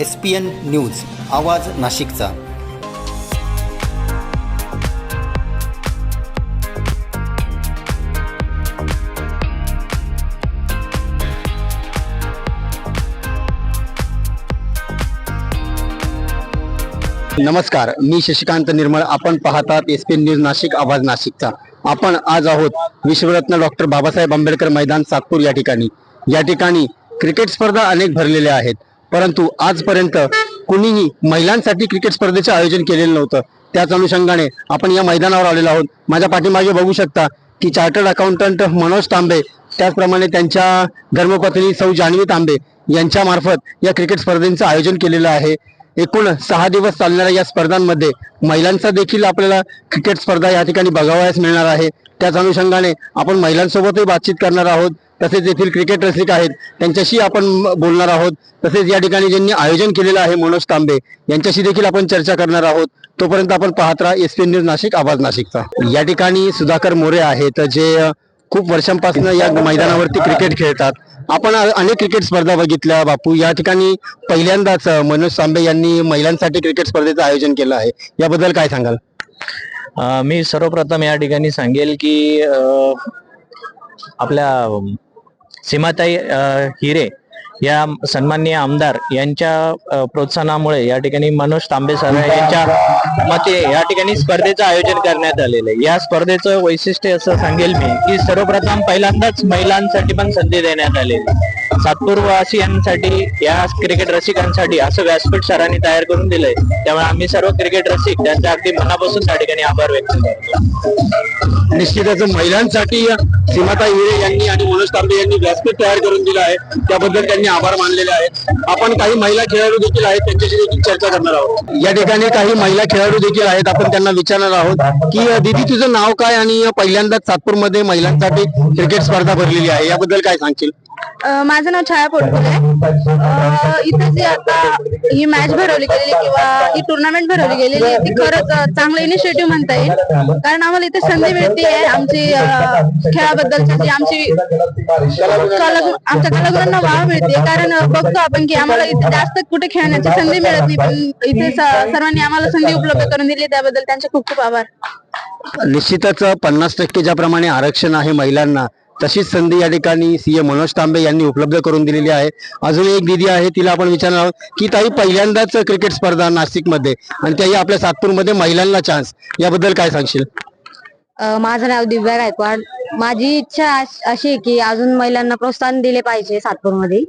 S P N news आवाज नाशिकचा. नमस्कार मी शशिकांत निर्मळ. आपण पाहतात एस पी न्यूज नाशिक आवाज नाशिकचा. आपण आज आहोत विश्वरत्न डॉक्टर बाबासाहेब आंबेडकर मैदान सागपूर या ठिकाणी. या ठिकाणी क्रिकेट स्पर्धा अनेक भरलेल्या आहेत. परंतु आजपर्यंत कुणीही महिलांसाठी क्रिकेट स्पर्धेचे आयोजन केलेलं नव्हतं. त्याच अनुषंगाने आपण या मैदानावर आलेलो आहोत. माझ्या पाठीमागे बघू शकता की चार्टर्ड अकाउंटंट मनोज तांबे त्याचप्रमाणे त्यांच्या धर्मपत्नी सौ जान्हवी तांबे यांच्या मार्फत या क्रिकेट स्पर्धेचं आयोजन केलेलं आहे. एकूण सहा दिवस चालणाऱ्या या स्पर्धांमध्ये महिलांचा देखील आपल्याला क्रिकेट स्पर्धा या ठिकाणी बघावयास मिळणार आहे. त्याच अनुषंगाने आपण महिलांसोबतही बातचीत करणार आहोत. तसेच येथील क्रिकेट रसिक आहेत त्यांच्याशी आपण बोलणार आहोत. तसेच या ठिकाणी ज्यांनी आयोजन केलेलं आहे मनोज तांबे यांच्याशी देखील आपण चर्चा करणार आहोत. तोपर्यंत आपण पाहत राहा एस पी न्यूज नाशिक आवाज नाशिकचा. या ठिकाणी सुधाकर मोरे आहेत जे खूप वर्षांपासून या मैदानावरती क्रिकेट खेळतात. आपण अनेक क्रिकेट स्पर्धा बघितल्या. बापू या ठिकाणी पहिल्यांदाच मनोज सांबे यांनी महिलांसाठी क्रिकेट स्पर्धेचं आयोजन केलं आहे. याबद्दल काय सांगाल? मी सर्वप्रथम या ठिकाणी सांगेल की आपल्या सीमाताई हिरे या सन्माननीय आमदार यांच्या प्रोत्साहनामुळे या ठिकाणी मनोज तांबे सर यांच्या मते या ठिकाणी स्पर्धेचं आयोजन करण्यात आलेलं आहे या स्पर्धेचं वैशिष्ट्य असं सांगेल मी की सर्वप्रथम पहिल्यांदाच महिलांसाठी पण संधी देण्यात आलेली आहे. सातपूर वासियांसाठी या क्रिकेट रसिकांसाठी असं व्यासपीठ सरांनी तयार करून दिलंय. त्यामुळे आम्ही सर्व क्रिकेट रसिक त्यांच्या अगदी मनापासून त्या ठिकाणी आभार व्यक्त करतो. निश्चितच महिलांसाठी सीमाताई हिरे यांनी आणि मनोज तांबे यांनी व्यासपीठ तयार करून दिलं आहे. त्याबद्दल त्यांनी आभार मानलेले आहेत. आपण काही महिला खेळाडू देखील आहेत त्यांच्याशी देखील चर्चा करणार आहोत. या ठिकाणी काही महिला खेळाडू देखील आहेत आपण त्यांना विचारणार आहोत की दीदी तुझं नाव काय? आणि पहिल्यांदाच सातपूरमध्ये महिलांसाठी क्रिकेट स्पर्धा भरलेली आहे. याबद्दल काय सांगशील? माझं नाव छाया पोटकुले आहे इथे जी आता ही मॅच भरवली गेलेली किंवा ही टुर्नामेंट भरवली गेलेली आहे ती खरंच चांगलं इनिशिएटिव्ह म्हणता येईल. कारण आम्हाला इथे संधी मिळते आहे आमची खेळाबद्दलची जी आमची आमच्या कलागुणांना वाव मिळते. कारण बघतो आपण की आम्हाला इथे जास्त कुठे खेळण्याची संधी मिळत नाही पण इथे सर्वांनी आम्हाला संधी उपलब्ध करून दिली त्याबद्दल त्यांचे खूप खूप आभार. निश्चितच पन्नास टक्के ज्याप्रमाणे आरक्षण आहे महिलांना तशीच संधी या ठिकाणी सीए मनोज तांबे यांनी उपलब्ध करून दिलेली आहे. अजून एक दिदी आहे तिला आपण विचारणार आहोत की ताई पहिल्यांदाच क्रिकेट स्पर्धा नाशिकमध्ये आणि त्याही आपल्या सातपूरमध्ये महिलांना चान्स याबद्दल काय सांगशील? माझं नाव दिव्या गायकवाड. माझी इच्छा अशी की अजून महिलांना प्रोत्साहन दिले पाहिजे सातपूरमध्ये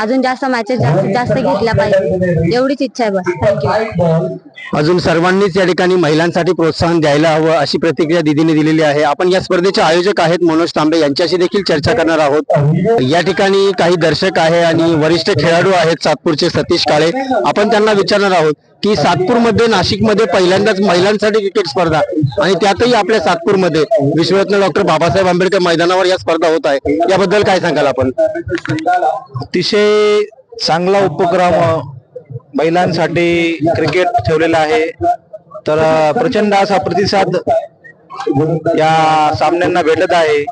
अजून जास्त मॅचेस जास्तीत जास्त घेतल्या पाहिजे. एवढीच इच्छा आहे बस. थँक्यू अजून सर्वांनीच या ठिकाणी महिलांसाठी प्रोत्साहन द्यायला हवं अशी प्रतिक्रिया दिदीने दिलेली आहे. आपण या स्पर्धेचे आयोजक आहेत मनोज तांबे. यांच्याशी देखील चर्चा करणार आहोत. या ठिकाणी काही दर्शक आहे आणि वरिष्ठ खेळाडू आहेत सातपूरचे सतीश काळे. आपण त्यांना विचारणार आहोत. की सातपूरमध्ये नाशिकमध्ये पहिल्यांदाच महिलांसाठी क्रिकेट स्पर्धा आणि त्यातही आपल्या सातपूरमध्ये. विश्वरत्न डॉक्टर बाबासाहेब आंबेडकर मैदानावर या स्पर्धा होत आहे. याबद्दल काय सांगाल आपण? अतिशय चांगला उपक्रम महिलांसाठी क्रिकेट ठेवलेला आहे. तर प्रचंड असा प्रतिसाद या सामन्यांना भेटत आहे.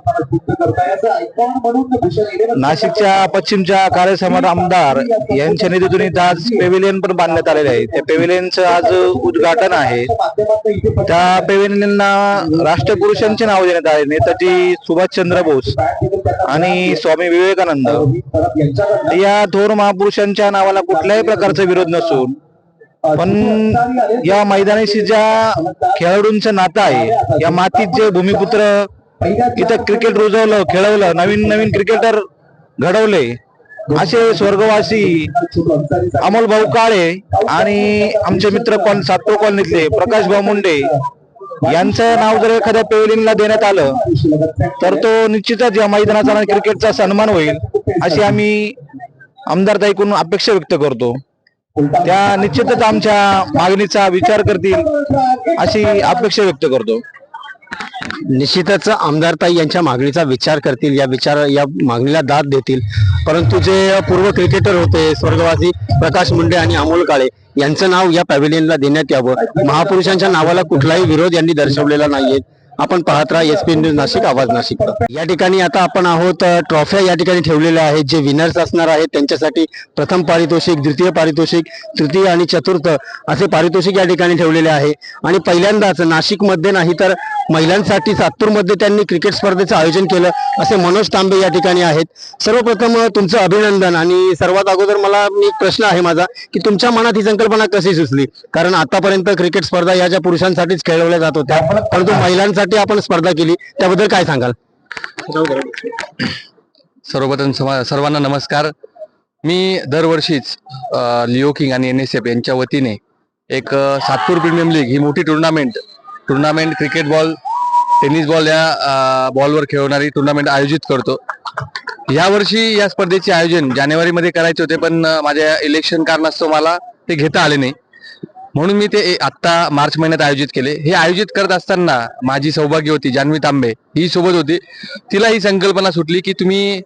नाशिकच्या पश्चिमच्या कार्यसम्राट आमदार यांच्या निधीतून इथं आज पेव्हिलियन पण बांधण्यात आलेले आहे. त्या पेव्हिलियनचं आज उद्घाटन आहे. त्या पेव्हिलियनला राष्ट्रपुरुषांचे नाव देण्यात आले. नेताजी सुभाषचंद्र बोस आणि स्वामी विवेकानंद. या थोर महापुरुषांच्या नावाला कुठल्याही प्रकारचा विरोध नसून पण या मैदानाशी ज्या खेळाडूंचं नातं आहे या मातीत जे भूमिपुत्र इथं क्रिकेट रुजवलं खेळवलं नवीन नवीन क्रिकेटर घडवले असे स्वर्गवासी अमोल भाऊ काळे आणि आमचे मित्र कॉल सातो कॉलनीतले प्रकाश भाऊ मुंडे यांचं नाव जर एखाद्या पेवलिंगला देण्यात आलं तर तो निश्चितच या मैदानाचा क्रिकेटचा सन्मान होईल अशी आम्ही आमदार ताईकडून अपेक्षा व्यक्त करतो. त्या निश्चितच आमच्या मागणीचा विचार करतील अशी अपेक्षा व्यक्त करतो. निश्चितच आमदारताई यांच्या मागणीचा विचार करतील या विचार या मागणीला दाद देतील. परंतु जे पूर्व क्रिकेटर होते स्वर्गवासी प्रकाश मुंडे आणि अमोल काळे यांचं नाव या पॅव्हिलियनला देण्यात यावं. महापुरुषांच्या नावाला कुठलाही विरोध यांनी दर्शवलेला नाहीये. आपण पाहत राहा एस पी न्यूज नाशिक आवाज नाशिक या ठिकाणी आता आपण आहोत ट्रॉफ्या या ठिकाणी ठेवलेल्या आहेत. जे विनर्स असणार आहेत त्यांच्यासाठी प्रथम पारितोषिक द्वितीय पारितोषिक तृतीय आणि चतुर्थ असे पारितोषिक या ठिकाणी ठेवलेले आहे. आणि पहिल्यांदाच नाशिकमध्ये नाही तर महिलांसाठी सातपूरमध्ये त्यांनी क्रिकेट स्पर्धेचं आयोजन केलं असे मनोज तांबे या ठिकाणी आहेत. सर्वप्रथम तुमचं अभिनंदन. आणि सर्वात अगोदर मला मी प्रश्न आहे माझा की तुमच्या मनात ही संकल्पना कशी सुचली? कारण आतापर्यंत क्रिकेट स्पर्धा या ज्या पुरुषांसाठीच खेळवल्या जात होत्या परंतु महिलांसाठी आपण स्पर्धा केली. त्याबद्दल काय सांगाल? सर्वप्रथम सर्वांना नमस्कार. मी दरवर्षीच लिओ किंग आणि एन एस एफ यांच्या वतीने एक सातपूर प्रीमियम लीग ही मोठी tournament tournament cricket ball tennis ball या बॉलवर खेळवणारी टुर्नामेंट आयोजित करतो. यावर्षी या स्पर्धेचे आयोजन जानेवारीमध्ये करायचे होते पण माझ्या इलेक्शन कारणास्तव मला ते घेता आले नाही. म्हणून मी ते आत्ता मार्च महिन्यात आयोजित केले. हे आयोजित करत असताना माझी सौभाग्य होती जान्हवी तांबे. ही सोबत होती. तिला ही संकल्पना सुटली की तुम्ही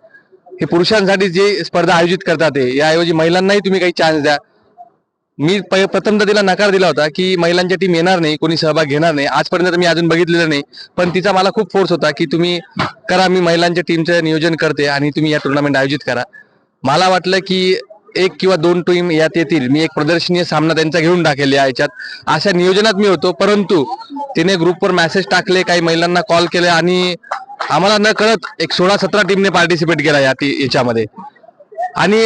हे पुरुषांसाठी जे स्पर्धा आयोजित करतात ते याऐवजी महिलांनाही तुम्ही काही चान्स द्या. मी प्रथमदा तिला नकार दिला होता की महिलांच्या टीम येणार नाही कोणी सहभाग घेणार नाही. आजपर्यंत मी अजून बघितलेलं नाही. पण तिचा मला खूप फोर्स होता की तुम्ही करा मी महिलांच्या टीमचं नियोजन करते आणि तुम्ही या टुर्नामेंट आयोजित करा. मला वाटलं की एक किंवा दोन टीम यात येतील. मी एक प्रदर्शनीय सामना त्यांचा घेऊन टाकेल या याच्यात. अशा नियोजनात मी होतो. परंतु तिने ग्रुपवर मेसेज टाकले काही महिलांना कॉल केले आणि आम्हाला न कळत एक सोळा सतरा टीमने पार्टिसिपेट केला या याच्यामध्ये. आणि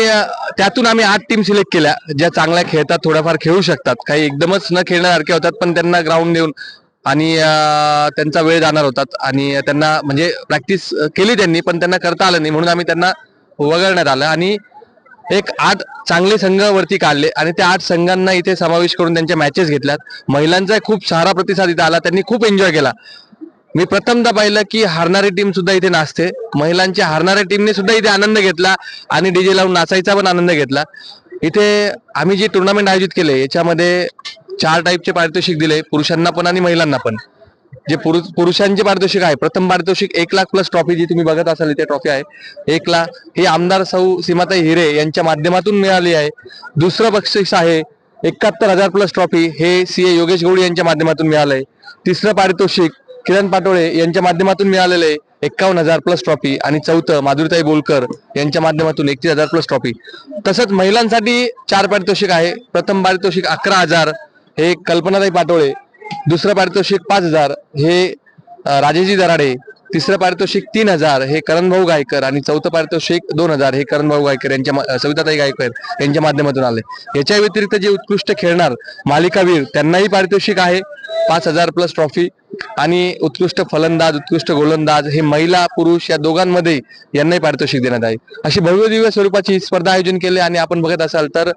त्यातून आम्ही आठ टीम सिलेक्ट केल्या ज्या चांगल्या खेळतात थोड्याफार खेळू शकतात. काही एकदमच न खेळण्यासारख्या होतात पण त्यांना ग्राउंड देऊन आणि त्यांचा वेळ जाणार होतात. आणि त्यांना म्हणजे प्रॅक्टिस केली त्यांनी पण त्यांना करता आलं नाही. म्हणून आम्ही त्यांना वगळण्यात आलं. आणि एक आठ चांगले संघ वरती काढले. आणि त्या आठ संघांना इथे समावेश करून त्यांच्या मॅचेस घेतल्यात. महिलांचा खूप सारा प्रतिसाद इथे आला. त्यांनी खूप एन्जॉय केला. मी प्रथमदा पाहिलं की हारणारी टीम सुद्धा इथे नाचते. महिलांच्या हारणाऱ्या टीमने सुद्धा इथे आनंद घेतला आणि डीजे लावून नाचायचा पण आनंद घेतला. इथे आम्ही जे टुर्नामेंट आयोजित केले याच्यामध्ये चार टाईपचे पारितोषिक दिले पुरुषांना पण आणि महिलांना पण. जे पुरुष पुरुषांचे पारितोषिक आहे प्रथम पारितोषिक एक लाख प्लस ट्रॉफी जी तुम्ही बघत असाल इथे ट्रॉफी आहे. एक लाख ही आमदार सौ सीमाताई हिरे यांच्या माध्यमातून मिळाली आहे. दुसरं बक्षीस आहे एकाहत्तर हजार प्लस ट्रॉफी हे सी ए योगेश गौडी यांच्या माध्यमातून मिळालं आहे तिसरं पारितोषिक किरण पाटोळे यांच्या माध्यमातून मिळालेलं आहे एक्कावन्न हजार प्लस ट्रॉफी आणि चौथं माधुरीताई बोलकर यांच्या माध्यमातून एकतीस हजार प्लस ट्रॉफी तसंच महिलांसाठी चार पारितोषिक आहे. प्रथम पारितोषिक अकरा हजार हे कल्पनाताई पाटोळे. दुसरं पारितोषिक पाच हजार हे राजेजी दराडे. तिसरं पारितोषिक तीन हजार हे करणभाऊ गायकर. आणि चौथं पारितोषिक दोन हजार हे करणभाऊ गायकर यांच्या सविताताई गायकर यांच्या माध्यमातून आले. याच्या व्यतिरिक्त जे उत्कृष्ट खेळणार मालिकावीर त्यांनाही पारितोषिक आहे. पाच हजार प्लस ट्रॉफी आणि उत्कृष्ट फलंदाज उत्कृष्ट गोलंदाज हे महिला पुरुष या दोघांमध्ये यांनाही पारितोषिक देण्यात आहे. अशी भव्य दिव्य स्वरूपाची स्पर्धा आयोजन केले आणि आपण बघत असाल तर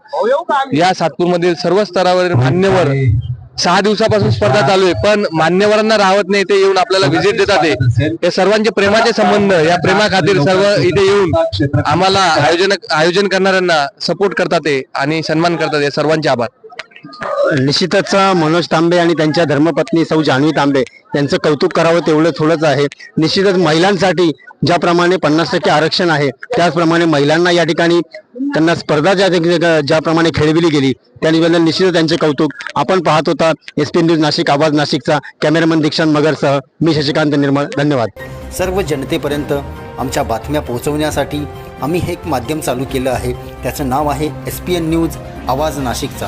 या सातपूरमधील सर्व स्तरावरील मान्यवर सहा दिवसापासून स्पर्धा चालू आहे पण मान्यवरांना राहत नाही ते येऊन आपल्याला व्हिजिट देतात या हे सर्वांचे प्रेमाचे संबंध या प्रेमा खातीर सर्व इथे येऊन आम्हाला आयोजन आयोजन करणाऱ्यांना सपोर्ट करतात ते आणि सन्मान करतात या सर्वांचे आभार. निश्चितच मनोज तांबे आणि त्यांच्या धर्मपत्नी सौ जान्हवी तांबे यांचं कौतुक करावं तेवढं थोडंच आहे. निश्चितच महिलांसाठी ज्याप्रमाणे पन्नास टक्के आरक्षण आहे त्याचप्रमाणे महिलांना या ठिकाणी त्यांना स्पर्धा ज्या ज्याप्रमाणे खेळविली गेली त्या निश्चितच त्यांचे कौतुक. आपण पाहत होता एस पी न्यूज नाशिक आवाज नाशिकचा कॅमेरामन दीक्षांत मगरसह मी शशिकांत निर्मळ. धन्यवाद. सर्व जनतेपर्यंत आमच्या बातम्या पोहोचवण्यासाठी आम्ही हे एक माध्यम चालू केलं आहे. त्याचं नाव आहे एस पी एन न्यूज आवाज नाशिकचा.